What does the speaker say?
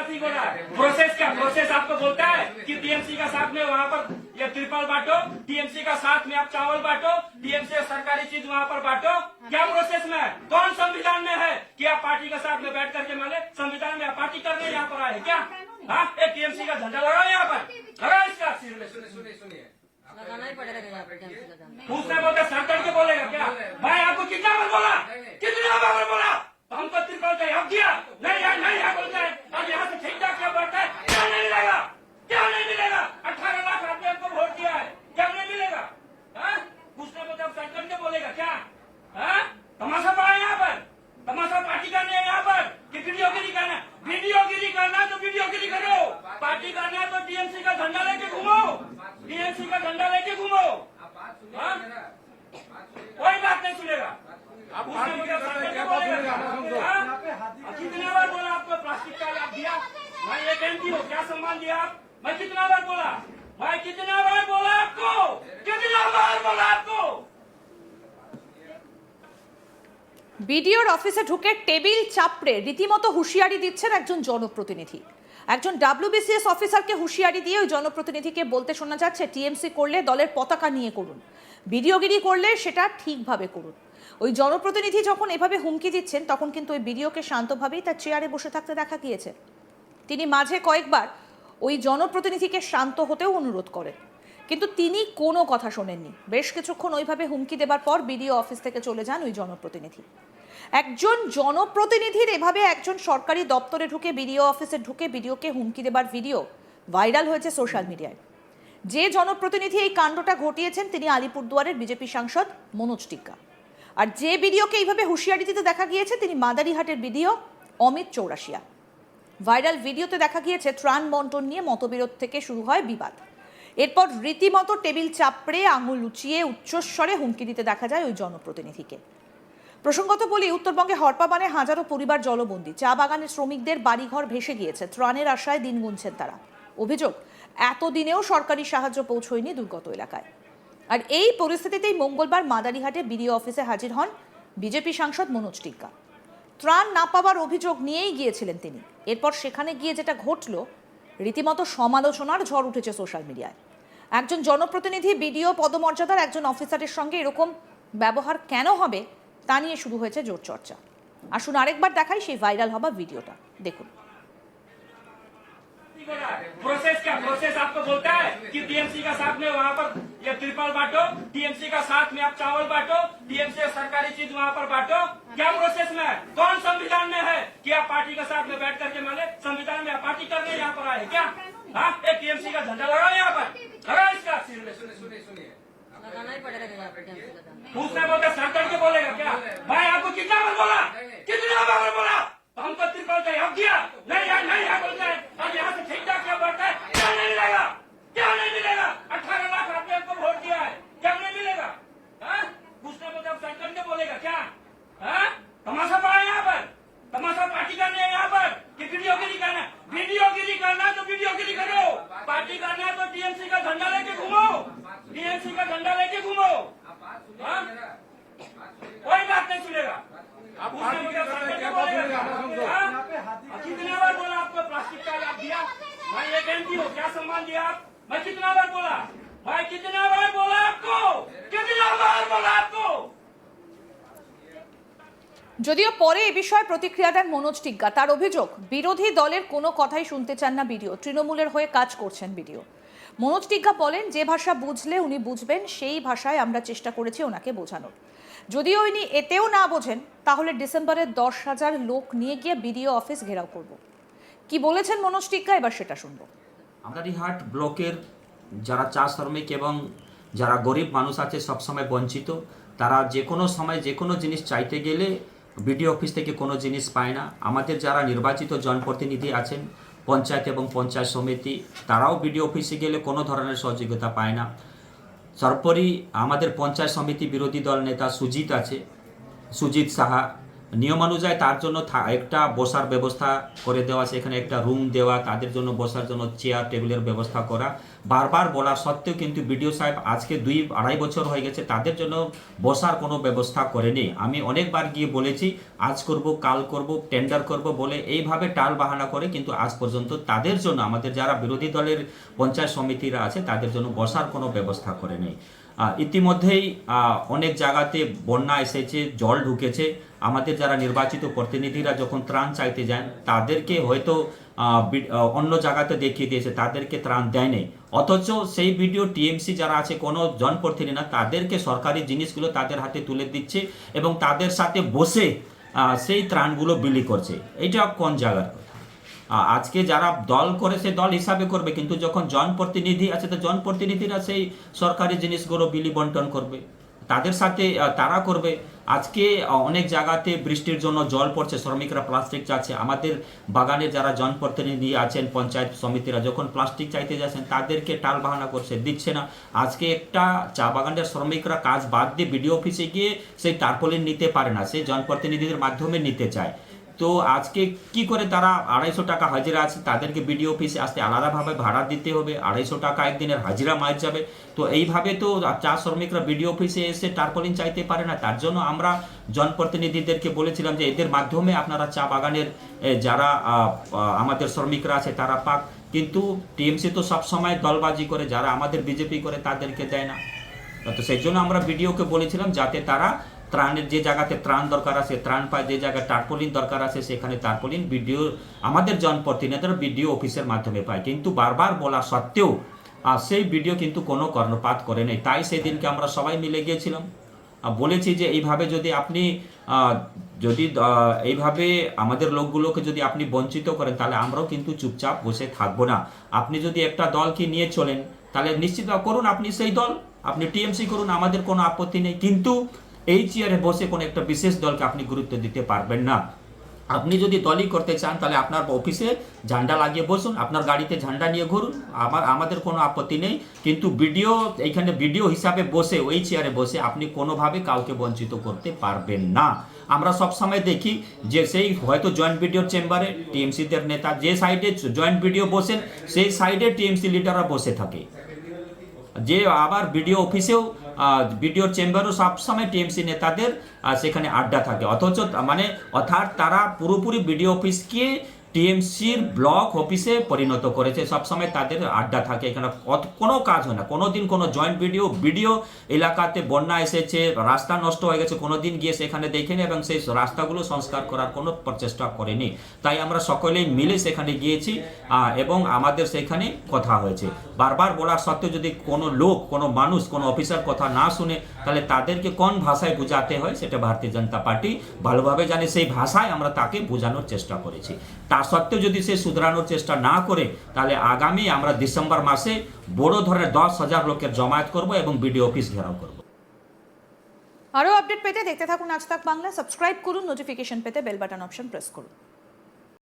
है प्रोसेस क्या प्रोसेस आपको बोलता है कि टीएमसी का साथ में वहाँ पर ये त्रिपाल बांटो टीएमसी का साथ में आप चावल बांटो टीएमसी सरकारी चीज़ वहाँ पर बांटो। क्या प्रोसेस में है? कौन संविधान में है कि आप पार्टी के साथ में बैठ करके माने संविधान में आप पार्टी करने यहाँ पर आए क्या? हाँ? एक टीएमसी का झंडा लगाओ यहाँ पर। लगाओ इसका। सिर में सुनिए सुनिए। लगाना ही पड़ेगा बोलते सर चढ़ के बोलेगा क्या? भाई आपको कितना बार बोला? कितना बार बोला? हमको त्रिपाल का हक दिया नहीं है नहीं है बोलता है। मैं एक एमपी हूँ क्या सम्मान दिया आप मैं कितना बार बोला मैं कितना बार बोला आपको कितना बार बोला आपको বিডিওর অফিসে ঢুকে টেবিল চাপড়ে রীতিমতো হুঁশিয়ারি দিচ্ছেন একজন জনপ্রতিনিধি একজন ডাব্লিউবিসিএস অফিসারকে হুঁশিয়ারি দিয়ে ওই জনপ্রতিনিধিকে বলতে শোনা যাচ্ছে টিএমসি করলে দলের পতাকা নিয়ে করুন বিডিওগিরি করলে সেটা ঠিকভাবে করুন ওই জনপ্রতিনিধি যখন এভাবে হুমকি দিচ্ছেন তখন কিন্তু ওই বিডিওকে শান্তভাবেই তার চেয়ারে বসে থাকতে দেখা গিয়েছে তিনি মাঝে কয়েকবার ওই জনপ্রতিনিধিকে শান্ত হতেও অনুরোধ করেন। কিন্তু তিনি কোনো কথা শোনেননি। বেশ কিছুক্ষণ ওইভাবে হুমকি দেবার পর বিডিও অফিস থেকে চলে যান ওই জনপ্রতিনিধি। একজন জনপ্রতিনিধির এভাবে একজন সরকারি দপ্তরে ঢুকে বিডিও অফিসে ঢুকে বিডিওকে হুমকি দেবার ভিডিও ভাইরাল হয়েছে সোশ্যাল মিডিয়ায়। যে জনপ্রতিনিধি এই কাণ্ডটা ঘটিয়েছেন তিনি আলিপুরদুয়ারের বিজেপি সাংসদ মনোজ টিক্কা। আর যে বিডিওকে এইভাবে হুঁশিয়ারি দিতে দেখা গিয়েছে তিনি মাদারিহাটের বিডিও অমিত চৌরাশিয়া। ভাইরাল ভিডিওতে দেখা গিয়েছে ত্রাণ বন্টন নিয়ে মতবিরোধ থেকে শুরু হয় বিবাদ। এরপর রীতিমতো টেবিল চাপড়ে আঙুল উঁচিয়ে উচ্চস্বরে হুমকি দিতে দেখা যায় ওই জনপ্রতিনিধিকে। প্রসঙ্গত বলি, উত্তরবঙ্গে হরপাবানে হাজারো পরিবার জলবন্দী। চা বাগানের শ্রমিকদের বাড়িঘর ভেসে গিয়েছে। ত্রাণের আশায় দিন গুনছেন তারা। অভিযোগ, এতদিনেও সরকারি সাহায্য পৌঁছয়নি দুর্গত এলাকায়। আর এই পরিস্থিতিতেই মঙ্গলবার মাদারিহাটে বিডিও অফিসে হাজির হন বিজেপি সাংসদ মনোজ টিক্কা। ত্রাণ না পাওয়ার অভিযোগ নিয়েই গিয়েছিলেন তিনি এরপর সেখানে গিয়ে যেটা ঘটল রীতিমতো সমালোচনার ঝড় উঠেছে সোশ্যাল মিডিয়ায় একজন জনপ্রতিনিধি বিডিও পদমর্যাদার একজন অফিসারের সঙ্গে এরকম ব্যবহার কেন হবে তা নিয়ে শুরু হয়েছে জোর চর্চা আসুন আরেকবার দেখাই সেই ভাইরাল হওয়া ভিডিওটা দেখুন प्रोसेस क्या प्रोसेस आपको बोलता है कि टीएमसी का साथ में वहाँ पर ये त्रिपाल बांटो टीएमसी का साथ में आप चावल बांटो टीएमसी सरकारी चीज़ वहाँ पर बांटो। क्या प्रोसेस में है? कौन संविधान में है कि आप पार्टी के साथ में बैठ करके माने संविधान में आप पार्टी करने यहाँ पर आए क्या? हाँ? एक टीएमसी का झंडा लगाओ यहाँ पर। लगाओ इसका। যদিও পরে এ বিষয়ে প্রতিক্রিয়া দেন মনোজ টিগ্গা। তার অভিযোগ, বিরোধী দলের কোনো কথাই শুনতে চান না বিডিও। তৃণমূলের হয়ে কাজ করছেন বিডিও। মনোজ টিগ্গা বলেন, যে ভাষা বুঝলে উনি বুঝবেন, সেই ভাষায় আমরা চেষ্টা করেছি ওনাকে বোঝানোর। যদিও উনি এতেও না বোঝেন, তাহলে ডিসেম্বরের দশ হাজার লোক নিয়ে গিয়ে বিডিও অফিস ঘেরাও করব। কি বলেছেন মনোজ টিগ্গা? এবার সেটা শুনব। আমদারিহাট ব্লকের যারা চা শ্রমিক এবং যারা গরিব মানুষ আছে, সবসময় বঞ্চিত। তারা যে কোনো সময় যে কোনো জিনিস চাইতে গেলে বিডিও অফিস থেকে কোনো জিনিস পায় না। আমাদের যারা নির্বাচিত জনপ্রতিনিধি আছেন, পঞ্চায়েত এবং পঞ্চায়েত সমিতি, তারাও বিডিও অফিসে গেলে কোনো ধরনের সহযোগিতা পায় না। সর্বোপরি আমাদের পঞ্চায়েত সমিতি বিরোধী দল নেতা সুজিত আছে, সুজিত সাহা। নিয়মানুযায়ী তার জন্য একটা বসার ব্যবস্থা করে দেওয়া সেখানে একটা রুম দেওয়া, তাদের জন্য বসার জন্য চেয়ার টেবিলের ব্যবস্থা করা। বারবার বলা সত্ত্বেও কিন্তু বিডিও সাহেব আজকে দুই আড়াই বছর হয়ে গেছে তাদের জন্য বসার কোনো ব্যবস্থা করেনি। আমি অনেকবার গিয়ে বলেছি আজ করব কাল করব টেন্ডার করব বলে এইভাবে টাল বাহানা করে কিন্তু আজ পর্যন্ত তাদের জন্য আমাদের যারা বিরোধী দলের পঞ্চায়েত সমিতিরা আছে তাদের জন্য বসার কোনো ব্যবস্থা করেনি। আহ, ইতিমধ্যেই অনেক জায়গাতে বন্যা এসেছে জল ঢুকেছে। আমাদের যারা নির্বাচিত প্রতিনিধিরা যখন ত্রাণ চাইতে যান তাদেরকে হয়তো অন্য জায়গাতে দেখিয়ে দিয়েছে তাদেরকে ত্রাণ দেয়নি। অথচ সেই ভিডিও টিএমসি যারা আছে, কোনো জনপ্রতিনিধি না, তাদেরকে সরকারি জিনিসগুলো তাদের হাতে তুলে দিচ্ছে এবং তাদের সাথে বসে সেই ত্রাণগুলো বিলি করছে। এইটা কোন জায়গার কথা? আজকে যারা দল করে, সে দল হিসাবে করবে, কিন্তু যখন জনপ্রতিনিধি আছে, তো জনপ্রতিনিধিরা সেই সরকারি জিনিসগুলো বিলি বন্টন করবে। তাদের সাথে তারা করবে। আজকে অনেক জায়গাতে বৃষ্টির জন্য জল পড়ছে, শ্রমিকরা প্লাস্টিক চাচ্ছে। আমাদের বাগানে যারা জনপ্রতিনিধি আছেন, পঞ্চায়েত সমিতিরা, যখন প্লাস্টিক চাইতে যাচ্ছেন, তাদেরকে টাল বাহানা করছে, দিচ্ছে না। আজকে একটা চা বাগানের শ্রমিকরা কাজ বাদ দিয়ে বিডিও অফিসে গিয়ে সেই টার্পলিন নিতে পারে না সেই জনপ্রতিনিধিদের মাধ্যমে নিতে চায়। তো আজকে কি করে তারা আড়াইশো টাকা হাজিরা আছে, তাদেরকে বিডিও অফিসে আসতে আলাদাভাবে ভাড়া দিতে হবে, আড়াইশো টাকা একদিনের হাজিরা মার যাবে। তো এইভাবে তো চা শ্রমিকরা বিডিও অফিসে এসে টার্পলিন চাইতে পারে না, তার জন্য আমরা জনপ্রতিনিধিদেরকে বলেছিলাম যে এদের মাধ্যমে আপনারা চা বাগানের যারা আমাদের শ্রমিকরা আছে তারা পাক। কিন্তু টিএমসি তো সবসময় দলবাজি করে, যারা আমাদের বিজেপি করে তাদেরকে দেয় না। তো সেই জন্য আমরা বিডিওকে বলেছিলাম যাতে তারা ত্রাণের যে জায়গাতে ত্রাণ দরকার আছে ত্রাণ পায় যে জায়গায় টার্পলিন দরকার আছে সেখানে টার্পলিন বিডিও আমাদের জনপ্রতিনিধিরা বিডিও অফিসের মাধ্যমে পায়। কিন্তু বারবার বলা সত্ত্বেও আহ, সেই ভিডিও কিন্তু কোনো কর্ণপাত করে নেই। তাই সেদিনকে আমরা সবাই মিলে গিয়েছিলাম। বলেছি যে এইভাবে যদি আপনি যদি এইভাবে আমাদের লোকগুলোকে যদি আপনি বঞ্চিত করেন তাহলে আমরাও কিন্তু চুপচাপ বসে থাকব না। আপনি যদি একটা দলকে নিয়ে চলেন তাহলে নিশ্চিত করুন আপনি সেই দল। আপনি টিএমসি করুন আমাদের কোনো আপত্তি নেই। কিন্তু এই চেয়ারে বসে কোনো একটা বিশেষ দলকে আপনি গুরুত্ব দিতে পারবেন না। আপনি যদি দলই করতে চান, তাহলে আপনার অফিসে ঝান্ডা লাগিয়ে বসুন, আপনার গাড়িতে ঝান্ডা নিয়ে ঘুরুন, আমার, আমাদের কোনো আপত্তি নেই। কিন্তু ভিডিও, এইখানে ভিডিও হিসাবে বসে, ওই চেয়ারে বসে আপনি কোনোভাবে কাউকে বঞ্চিত করতে পারবেন না। আমরা সবসময় দেখি যে সেই হয়তো জয়েন্ট ভিডিও চেম্বারে টিএমসিদের নেতা, যে সাইডে জয়েন্ট ভিডিও বসেন, সেই সাইডে টিএমসি লিডাররা বসে থাকে। যে আবার বিডিও অফিসেও বিডিও চেম্বারও সবসময় টিএমসি নেতাদের সেখানে আড্ডা থাকে। অথচ মানে অর্থাৎ তারা পুরোপুরি বিডিও অফিসকে টিএমসির ব্লক অফিসে পরিণত করেছে। সবসময় তাদের আড্ডা থাকে এখানে। কোনো কাজ হয় না। কোনো দিন কোনো জয়েন্ট ভিডিও ভিডিও এলাকাতে বন্যা এসেছে, রাস্তা নষ্ট হয়ে গেছে, কোনো দিন গিয়ে সেখানে দেখেনি এবং সেই রাস্তাগুলো সংস্কার করার কোনো প্রচেষ্টা করেনি। তাই আমরা সকলেই মিলে সেখানে গিয়েছি এবং আমাদের সেখানে কথা হয়েছে। বারবার বলার সত্ত্বেও যদি কোনো লোক, কোনো মানুষ, কোনো অফিসার কথা না শুনে, তাহলে তাদেরকে কোন ভাষায় বোঝাতে হয় সেটা ভারতীয় জনতা পার্টি ভালোভাবে জানে। সেই ভাষায় আমরা তাকে বোঝানোর চেষ্টা করেছি। তা সত্ত্বেও যদি সে শুধরানোর চেষ্টা না করে, তাহলে আগামী আমরা ডিসেম্বর মাসে বড় ধরনের দশ হাজার লোকের জমায়েত করব এবং বিডিও অফিস ঘেরাও করব। আরও আপডেট পেতে দেখতে থাকুন আজ তাক বাংলা, সাবস্ক্রাইব করুন, নোটিফিকেশন পেতে বেল বাটন অপশন প্রেস করুন।